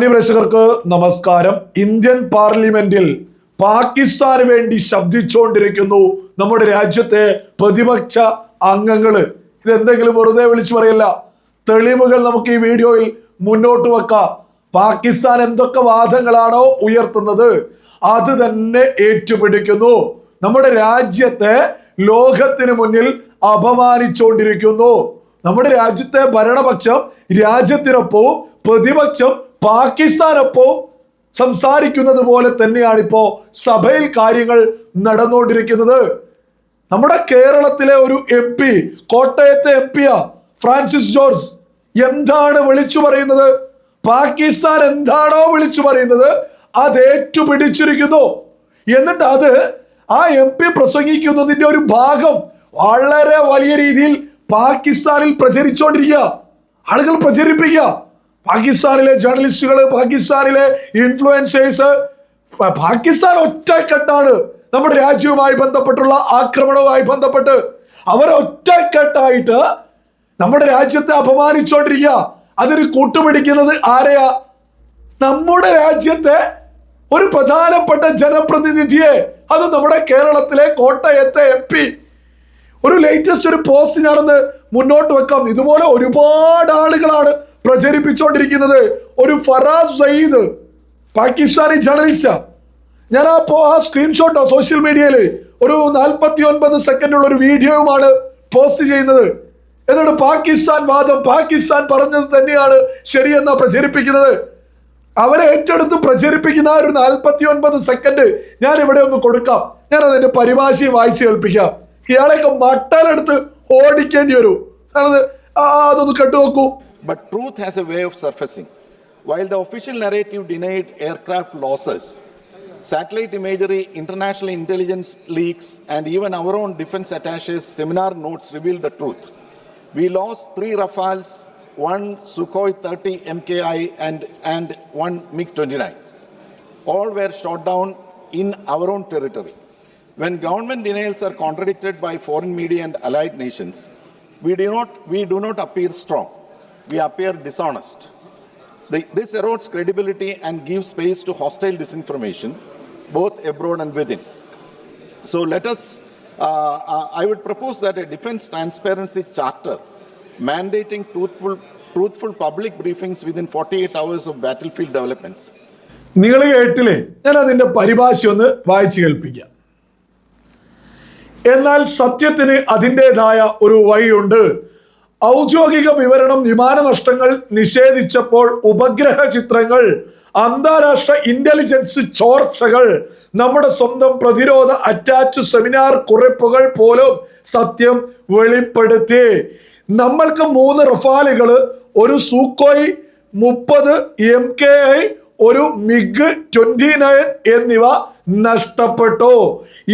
പ്രേക്ഷകർക്ക് നമസ്കാരം. ഇന്ത്യൻ പാർലമെന്റിൽ പാകിസ്ഥാന് വേണ്ടി ശബ്ദിച്ചുകൊണ്ടിരിക്കുന്നു നമ്മുടെ രാജ്യത്തെ പ്രതിപക്ഷ അംഗങ്ങൾ. ഇതെന്തെങ്കിലും വെറുതെ വിളിച്ചു പറയല്ല. തെളിവുകൾ നമുക്ക് ഈ വീഡിയോയിൽ മുന്നോട്ട് വെക്കാം. പാകിസ്ഥാൻ എന്തൊക്കെ വാദങ്ങളാണോ ഉയർത്തുന്നത് അത് തന്നെ ഏറ്റുപിടിക്കുന്നു. നമ്മുടെ രാജ്യത്തെ ലോകത്തിന് മുന്നിൽ അപമാനിച്ചുകൊണ്ടിരിക്കുന്നു നമ്മുടെ രാജ്യത്തെ ഭരണപക്ഷം രാജ്യത്തിനൊപ്പവും പ്രതിപക്ഷം പാകിസ്ഥാനൊപ്പവും സംസാരിക്കുന്നത് പോലെ തന്നെയാണ് ഇപ്പോ സഭയിൽ കാര്യങ്ങൾ നടന്നുകൊണ്ടിരിക്കുന്നത്. നമ്മുടെ കേരളത്തിലെ ഒരു എം പി കോട്ടയത്തെ എം പിയാ ഫ്രാൻസിസ് ജോർജ് എന്താണ് വിളിച്ചു പറയുന്നത്? പാകിസ്ഥാൻ എന്താണോ വിളിച്ചു പറയുന്നത് അത് ഏറ്റുപിടിച്ചിരിക്കുന്നു. എന്നിട്ട് അത് ആ എം പി പ്രസംഗിക്കുന്നതിന്റെ ഒരു ഭാഗം വളരെ വലിയ രീതിയിൽ പാകിസ്ഥാനിൽ പ്രചരിച്ചുകൊണ്ടിരിക്കുക. ആളുകൾ പ്രചരിപ്പിക്കുക. പാകിസ്ഥാനിലെ ജേർണലിസ്റ്റുകൾ പാകിസ്ഥാനിലെ ഇൻഫ്ലുവൻസേഴ്സ് പാകിസ്ഥാൻ ഒറ്റക്കെട്ടാണ്. നമ്മുടെ രാജ്യവുമായി ബന്ധപ്പെട്ടുള്ള ആക്രമണവുമായി ബന്ധപ്പെട്ട് അവർ ഒറ്റക്കെട്ടായിട്ട് നമ്മുടെ രാജ്യത്തെ അപമാനിച്ചുകൊണ്ടിരിക്കുക അതിന് കൂട്ടുപിടിക്കുന്നത് ആരെയാ? നമ്മുടെ രാജ്യത്തെ ഒരു പ്രധാനപ്പെട്ട ജനപ്രതിനിധിയെ. അത് നമ്മുടെ കേരളത്തിലെ കോട്ടയത്തെ എം ഒരു ലേറ്റസ്റ്റ് ഒരു പോസ്റ്റ് ഞാനൊന്ന് മുന്നോട്ട് വെക്കാം. ഇതുപോലെ ഒരുപാട് ആളുകളാണ് പ്രചരിപ്പിച്ചുകൊണ്ടിരിക്കുന്നത് ഒരു ഫറാസ് സയ്യിദ് പാകിസ്ഥാനി ജേർണലിസ്റ്റാ ഞാൻ ആ ആ സ്ക്രീൻഷോട്ടോ സോഷ്യൽ മീഡിയയിൽ ഒരു നാൽപ്പത്തി ഒൻപത് സെക്കൻഡുള്ള ഒരു വീഡിയോയുമാണ് പോസ്റ്റ് ചെയ്യുന്നത്. എന്നിട്ട് പാകിസ്ഥാൻ വാദം? പാകിസ്ഥാൻ പറഞ്ഞത് തന്നെയാണ് ശരിയെന്നാ പ്രചരിപ്പിക്കുന്നത്. അവരെ ഏറ്റെടുത്ത് പ്രചരിപ്പിക്കുന്ന ഒരു നാൽപ്പത്തി ഒൻപത് സെക്കൻഡ് ഞാൻ ഇവിടെ ഒന്ന് കൊടുക്കാം. ഞാൻ അതിന്റെ പരിഭാഷയും വായിച്ചു കേൾപ്പിക്കാം. ഇയാളെയൊക്കെ മട്ടാലെടുത്ത് ഓടിക്കേണ്ടി വരും ആ, അതൊന്ന് കേട്ടു നോക്കൂ But truth has a way of surfacing. While the official narrative denied aircraft losses, satellite imagery, international intelligence leaks, and even our own defense attaches seminar notes reveal the truth. We lost three Rafales, one Sukhoi 30 MKI, and, and one MiG 29. All were shot down in our own territory. When government denials are contradicted by foreign media and allied nations, we do not, we do not appear strong. We appear dishonest. The- this erodes credibility and gives space to hostile disinformation, both abroad and within. So let us, uh, uh, I would propose that a defense transparency charter mandating truthful, truthful public briefings within 48 hours of battlefield developments നിങ്ങൾ കേട്ടില്ലേ ഞാൻ അതിന്റെ പരിഭാഷ ഒന്ന് വായിച്ചു കേൾപ്പിക്കാം എന്നാൽ സത്യത്തിന് അതിന്റെതായ ഒരു വഴിയുണ്ട്. ഔദ്യോഗിക വിവരണം വിമാന വിമാനനഷ്ടങ്ങൾ നിഷേധിച്ചപ്പോൾ ഉപഗ്രഹ ചിത്രങ്ങൾ അന്താരാഷ്ട്ര ഇന്റലിജൻസ് ചോർച്ചകൾ നമ്മുടെ സ്വന്തം പ്രതിരോധ അറ്റാച്ച് സെമിനാർ കുറിപ്പുകൾ പോലും സത്യം വെളിപ്പെടുത്തി. നമ്മൾക്ക് മൂന്ന് റഫാലുകൾ ഒരു സൂക്കോയ് മുപ്പത് എം കെ ഐ ഒരു മിഗ് ട്വന്റി നയൻ എന്നിവ നഷ്ടപ്പെട്ടു?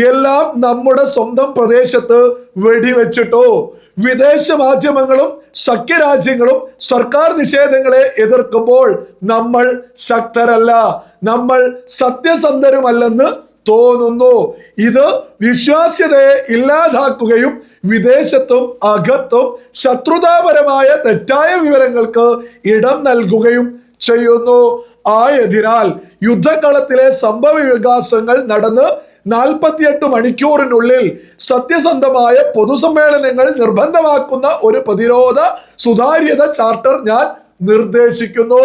എല്ലാം നമ്മുടെ സ്വന്തം പ്രദേശത്ത് വെടിവെച്ചിട്ടോ? വിദേശ മാധ്യമങ്ങളും സഖ്യരാജ്യങ്ങളും സർക്കാർ നിഷേധങ്ങളെ എതിർക്കുമ്പോൾ നമ്മൾ ശക്തരല്ല. നമ്മൾ സത്യസന്ധരുമല്ലെന്ന് തോന്നുന്നു. ഇത് വിശ്വാസ്യതയെ ഇല്ലാതാക്കുകയും വിദേശത്തും അകത്തും ശത്രുതാപരമായ തെറ്റായ വിവരങ്ങൾക്ക് ഇടം നൽകുകയും ചെയ്യുന്നു. ആയതിനാൽ യുദ്ധകളത്തിലെ സംഭവ വികാസങ്ങൾ നടന്ന് നാൽപ്പത്തിയെട്ട് മണിക്കൂറിനുള്ളിൽ സത്യസന്ധമായ പൊതുസമ്മേളനങ്ങൾ നിർബന്ധമാക്കുന്ന ഒരു പ്രതിരോധ സുതാര്യത ചാർട്ടർ ഞാൻ നിർദ്ദേശിക്കുന്നു.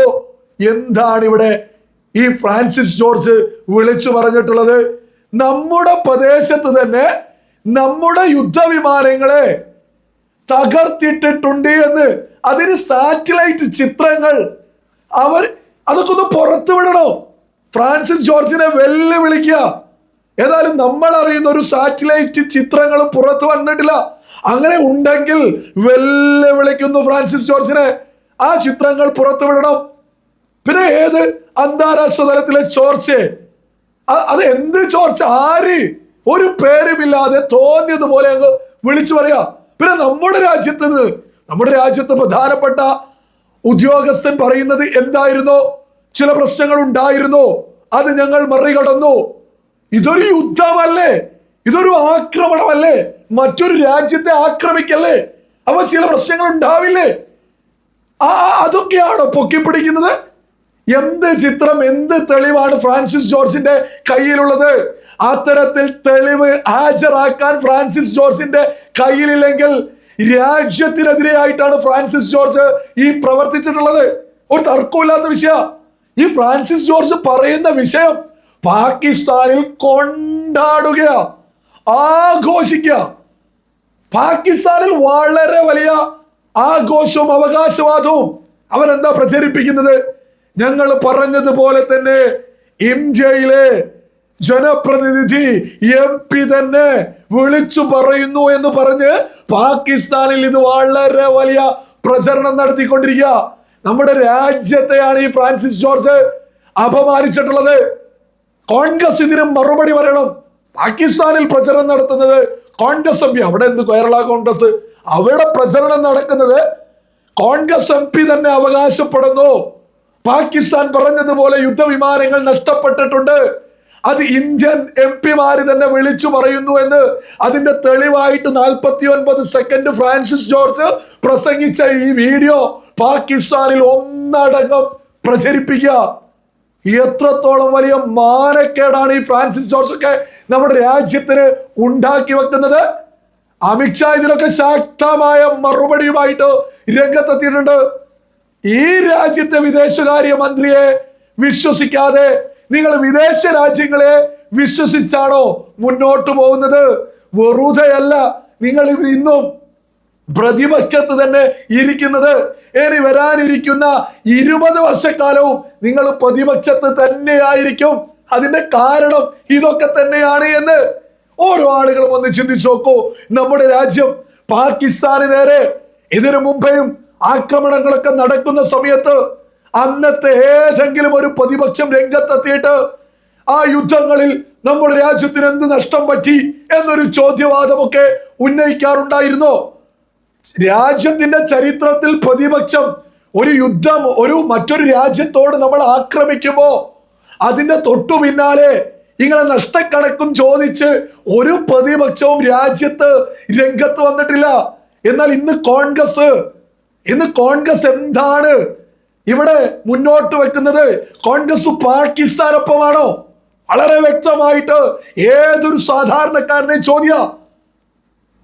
എന്താണ് ഇവിടെ ഈ ഫ്രാൻസിസ് ജോർജ് വിളിച്ചു പറഞ്ഞിട്ടുള്ളത്? നമ്മുടെ പ്രദേശത്ത് തന്നെ നമ്മുടെ യുദ്ധവിമാനങ്ങളെ തകർത്തിട്ടിട്ടുണ്ട് എന്ന്. അതിന് സാറ്റലൈറ്റ് ചിത്രങ്ങൾ അവർ അതൊക്കെ ഒന്ന് പുറത്തു വിടണോ? ഫ്രാൻസിസ് ജോർജിനെ വെല്ലുവിളിക്കുക. ഏതായാലും നമ്മൾ അറിയുന്ന ഒരു സാറ്റലൈറ്റ് ചിത്രങ്ങൾ പുറത്തു വന്നിട്ടില്ല. അങ്ങനെ ഉണ്ടെങ്കിൽ വെല്ലുവിളിക്കുന്നു ഫ്രാൻസിസ് ജോർജിനെ. ആ ചിത്രങ്ങൾ പുറത്തു വിടണം. പിന്നെ ഏത് അന്താരാഷ്ട്ര തലത്തിലെ ചോർച്ചയെ അത് എന്ത് ചോർച്ച ആര്? ഒരു പേരുമില്ലാതെ തോന്നിയതുപോലെ അങ്ങ് വിളിച്ചു പറയാ. പിന്നെ നമ്മുടെ രാജ്യത്ത് നിന്ന് നമ്മുടെ രാജ്യത്ത് പ്രധാനപ്പെട്ട ഉദ്യോഗസ്ഥൻ പറയുന്നത് എന്തായിരുന്നോ? ചില പ്രശ്നങ്ങൾ ഉണ്ടായിരുന്നു. അത് ഞങ്ങൾ മറികടന്നു. ഇതൊരു യുദ്ധമല്ലേ? ഇതൊരു ആക്രമണമല്ലേ? മറ്റൊരു രാജ്യത്തെ ആക്രമിക്കല്ലേ? അപ്പൊ ചില പ്രശ്നങ്ങൾ ഉണ്ടാവില്ലേ? ആ അതൊക്കെയാണോ പൊക്കിപ്പിടിക്കുന്നത് എന്ത് ചിത്രം എന്ത് തെളിവാണ് ഫ്രാൻസിസ് ജോർജിന്റെ കയ്യിലുള്ളത്? അത്തരത്തിൽ തെളിവ് ഹാജരാക്കാൻ ഫ്രാൻസിസ് ജോർജിന്റെ കയ്യിലില്ലെങ്കിൽ രാജ്യത്തിനെതിരെയായിട്ടാണ് ഫ്രാൻസിസ് ജോർജ് ഈ പ്രവർത്തിച്ചിട്ടുള്ളത്. ഒരു തർക്കമില്ലാത്ത വിഷയ ഈ ഫ്രാൻസിസ് ജോർജ് പറയുന്ന വിഷയം പാകിസ്ഥാനിൽ കൊണ്ടാടുക ആഘോഷിക്കുക പാകിസ്ഥാനിൽ വളരെ വലിയ ആഘോഷവും അവകാശവാദവും അവരെന്താ പ്രചരിപ്പിക്കുന്നത്? ഞങ്ങൾ പറഞ്ഞതുപോലെ തന്നെ ഇന്ത്യയിലെ ജനപ്രതിനിധി എം പി തന്നെ വിളിച്ചു പറയുന്നു എന്ന് പറഞ്ഞ് പാകിസ്ഥാനിൽ ഇത് വളരെ വലിയ പ്രചരണം നടത്തിക്കൊണ്ടിരിക്കുക നമ്മുടെ രാജ്യത്തെയാണ് ഈ ഫ്രാൻസിസ് ജോർജ് അപമാനിച്ചിട്ടുള്ളത്. കോൺഗ്രസ് ഇതിന് മറുപടി പറയണം. പാകിസ്ഥാനിൽ പ്രചരണം നടത്തുന്നത് കോൺഗ്രസ് എം പി. അവിടെ എന്ത് കേരള കോൺഗ്രസ്? അവിടെ പ്രചരണം നടക്കുന്നത് കോൺഗ്രസ് എം പി തന്നെ അവകാശപ്പെടുന്നു. പാകിസ്ഥാൻ പറഞ്ഞതുപോലെ യുദ്ധവിമാനങ്ങൾ നഷ്ടപ്പെട്ടിട്ടുണ്ട്. അത് ഇന്ത്യൻ എം പിമാര് തന്നെ വിളിച്ചു പറയുന്നു എന്ന് അതിന്റെ തെളിവായിട്ട് നാൽപ്പത്തി ഒൻപത് സെക്കൻഡ് ഫ്രാൻസിസ് ജോർജ് പ്രസംഗിച്ച ഈ വീഡിയോ പാകിസ്ഥാനിൽ ഒന്നടങ്കം പ്രചരിപ്പിക്കുക. എത്രത്തോളം വലിയ മാനക്കേടാണ് ഈ ഫ്രാൻസിസ് ജോർജ് ഒക്കെ നമ്മുടെ രാജ്യത്തിന് ഉണ്ടാക്കി വെക്കുന്നത്? അമിത്ഷാ ഇതിനൊക്കെ ശക്തമായ മറുപടിയുമായിട്ട് രംഗത്തെത്തിയിട്ടുണ്ട്. ഈ രാജ്യത്തെ വിദേശകാര്യ മന്ത്രിയെ വിശ്വസിക്കാതെ നിങ്ങൾ വിദേശ രാജ്യങ്ങളെ വിശ്വസിച്ചാണോ മുന്നോട്ട് പോകുന്നത്? വെറുതെയല്ല നിങ്ങൾ ഇന്നും പ്രതിപക്ഷത്ത് തന്നെ ഇരിക്കുന്നത്. ഇനി വരാനിരിക്കുന്ന ഇരുപത് വർഷക്കാലവും നിങ്ങൾ പ്രതിപക്ഷത്ത് തന്നെയായിരിക്കും. അതിന്റെ കാരണം ഇതൊക്കെ തന്നെയാണ് എന്ന് ഓരോ ആളുകളും ഒന്ന് ചിന്തിച്ചു നോക്കൂ. നമ്മുടെ രാജ്യം പാകിസ്ഥാന് നേരെ ഇതിനു മുമ്പേയും ആക്രമണങ്ങളൊക്കെ നടക്കുന്ന സമയത്ത് അന്നത്തെ ഏതെങ്കിലും ഒരു പ്രതിപക്ഷം രംഗത്തെത്തിയിട്ട് ആ യുദ്ധങ്ങളിൽ നമ്മുടെ രാജ്യത്തിന് എന്ത് നഷ്ടം പറ്റി എന്നൊരു ചോദ്യവാദമൊക്കെ ഉന്നയിക്കാറുണ്ടായിരുന്നോ? രാജ്യത്തിന്റെ ചരിത്രത്തിൽ പ്രതിപക്ഷം ഒരു യുദ്ധം ഒരു മറ്റൊരു രാജ്യത്തോട് നമ്മൾ ആക്രമിക്കുമ്പോ അതിന്റെ തൊട്ടു പിന്നാലെ ഇങ്ങനെ നഷ്ടക്കണക്കും ചോദിച്ച് ഒരു പ്രതിപക്ഷവും രാജ്യത്ത് രംഗത്ത് വന്നിട്ടില്ല. എന്നാൽ ഇന്ന് കോൺഗ്രസ് ഇന്ന് കോൺഗ്രസ് എന്താണ് ഇവിടെ മുന്നോട്ട് വെക്കുന്നത്? കോൺഗ്രസ് പാകിസ്ഥാനൊപ്പമാണോ? വളരെ വ്യക്തമായിട്ട് ഏതൊരു സാധാരണക്കാരനെ ചോദ്യ.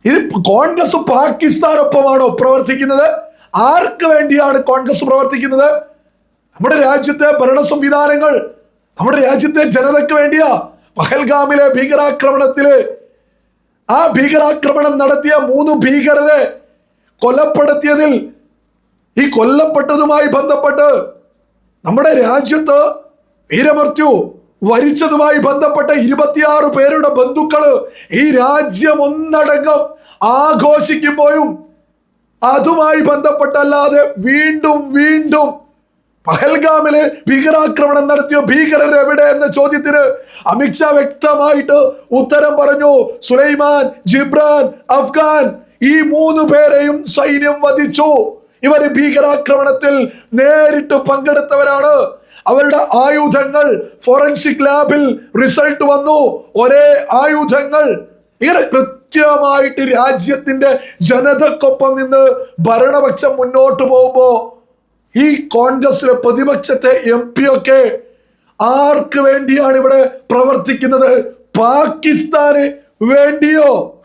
ഇത് കോൺഗ്രസ് പാകിസ്ഥാനൊപ്പമാണോ പ്രവർത്തിക്കുന്നത്? ആർക്ക് വേണ്ടിയാണ് കോൺഗ്രസ് പ്രവർത്തിക്കുന്നത്? നമ്മുടെ രാജ്യത്തെ ഭരണ സംവിധാനങ്ങൾ നമ്മുടെ രാജ്യത്തെ ജനതയ്ക്ക് വേണ്ടിയാ പഹൽഗാമിലെ ഭീകരാക്രമണത്തിൽ ആ ഭീകരാക്രമണം നടത്തിയ മൂന്ന് ഭീകരരെ കൊലപ്പെടുത്തിയതിൽ ഈ കൊല്ലപ്പെട്ടതുമായി ബന്ധപ്പെട്ട് നമ്മുടെ രാജ്യത്ത് വീരമൃത്യു. വരിച്ചതുമായി ബന്ധപ്പെട്ട ഇരുപത്തിയാറ് പേരുടെ ബന്ധുക്കൾ ഈ രാജ്യം ഒന്നടങ്കം ആഘോഷിക്കുമ്പോഴും അതുമായി ബന്ധപ്പെട്ടല്ലാതെ വീണ്ടും വീണ്ടും പഹൽഗാമിൽ ഭീകരാക്രമണം നടത്തിയ ഭീകരർ എവിടെ എന്ന ചോദ്യത്തിന് അമിത്ഷാ വ്യക്തമായിട്ട് ഉത്തരം പറഞ്ഞു. സുലൈമാൻ ജിബ്രാൻ അഫ്ഗാൻ ഈ മൂന്ന് പേരെയും സൈന്യം വധിച്ചു. ഇവർ ഭീകരാക്രമണത്തിൽ നേരിട്ട് പങ്കെടുത്തവരാണ്. അവരുടെ ആയുധങ്ങൾ ഫോറൻസിക് ലാബിൽ റിസൾട്ട് വന്നു. ഒരേ ആയുധങ്ങൾ. ഇങ്ങനെ കൃത്യമായിട്ട് രാജ്യത്തിന്റെ ജനതക്കൊപ്പം നിന്ന് ഭരണപക്ഷം മുന്നോട്ട് പോകുമ്പോ ഈ കോൺഗ്രസിലെ പ്രതിപക്ഷത്തെ എം പി ഒക്കെ ആർക്ക് വേണ്ടിയാണ് ഇവിടെ പ്രവർത്തിക്കുന്നത്? പാകിസ്ഥാന് വേണ്ടിയോ?